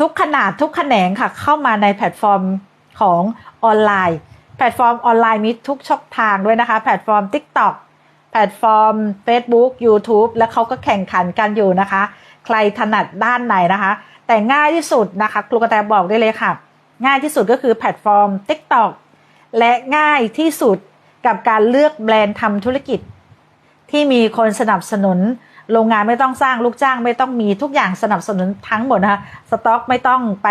ทุกขนาดทุกแขนงค่ะเข้ามาในแพลตฟอร์มของออนไลน์ แพลตฟอร์มออนไลน์มีทุกช่องทางด้วยนะคะ แพลตฟอร์ม TikTok แพลตฟอร์ม Facebook YouTube แล้วเขาก็แข่งขันกันอยู่นะคะ ใครถนัดด้านไหนนะคะ แต่ง่ายที่สุดนะคะครูกระแตบอกได้เลยค่ะ ง่ายที่สุดก็คือแพลตฟอร์ม TikTok และง่ายที่สุดกับการเลือกแบรนด์ทำธุรกิจ ที่มีคนสนับสนุน โรงงานไม่ต้องสร้างลูกจ้างไม่ต้องมีทุกอย่างสนับสนุนทั้งหมดนะคะสต็อกไม่ต้องไป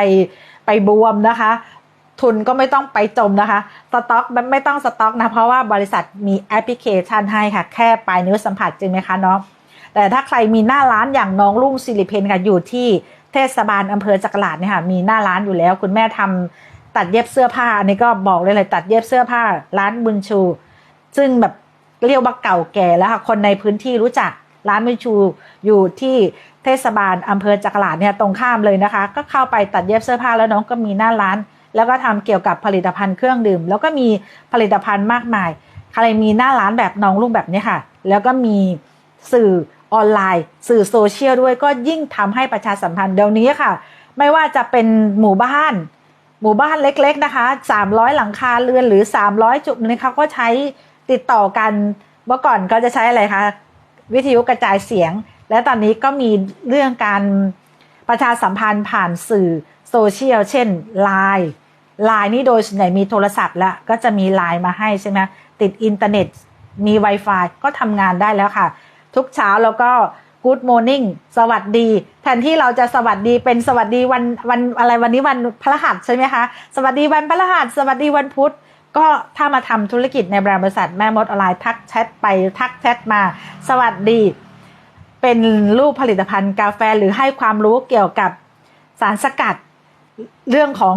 ไปบวมนะคะ ทุนก็ไม่ต้องไปจมนะคะสต็อกไม่ต้องสต็อกนะเพราะว่าบริษัทมีแอปพลิเคชันให้ค่ะ แค่ปลายนิ้วสัมผัสจริงไหมคะน้องแต่ถ้าใครมีหน้าร้านอย่างน้องลุงสิริเพนค่ะอยู่ที่เทศบาลอำเภอจักราดเนี่ยค่ะมีหน้าร้านอยู่แล้ว คุณแม่ทำตัดเย็บเสื้อผ้าอันนี้ก็บอกเลยเลยตัดเย็บเสื้อผ้าร้านบุญชู ซึ่งแบบ เรียกว่าเก่าแก่แล้วค่ะ คนในพื้นที่รู้จักร้านบุญชูอยู่ที่เทศบาลอำเภอจักราดเนี่ยตรงข้ามเลยนะคะ ก็เข้าไปตัดเย็บเสื้อผ้าแล้วน้องก็มีหน้าร้าน แล้วก็ทำเกี่ยวกับผลิตภัณฑ์เครื่องดื่ม แล้วก็มีผลิตภัณฑ์มากมายใครมีหน้าร้านแบบน้องลุงแบบนี้ค่ะ แล้วก็มีสื่อออนไลน์ สื่อโซเชียลด้วยก็ยิ่งทำให้ประชาสัมพันธ์เดี๋ยวนี้ค่ะ ไม่ว่าจะเป็นหมู่บ้าน หมู่บ้านเล็กๆนะคะ 300 หลังคาเรือนหรือ 300 จุดนี้เขาก็ใช้ ติดต่อกันเมื่อก่อนก็จะใช้อะไรคะวิทยุกระจายเสียง และตอนนี้ก็มีเรื่องการประชาสัมพันธ์ผ่านสื่อโซเชียลเช่น Line ไลน์นี่โดยส่วนใหญ่มีโทรศัพท์แล้วก็จะมีไลน์มาให้ใช่ไหมติดอินเทอร์เน็ตมี Wi-Fi ก็ทำงานได้แล้วค่ะ ทุกเช้าแล้วก็ Good Morning สวัสดี แทนที่เราจะสวัสดีเป็นสวัสดีวันวันอะไรวันนี้วันพฤหัสใช่ไหมคะ สวัสดีวันพฤหัส สวัสดีวันพุธ ก็ถ้ามาทำธุรกิจในแบรนด์บริษัทแม่มดออนไลน์ทักแชทไปทักแชทมา สวัสดี เป็นรูปผลิตภัณฑ์กาแฟหรือให้ความรู้เกี่ยวกับสารสกัดเรื่องของ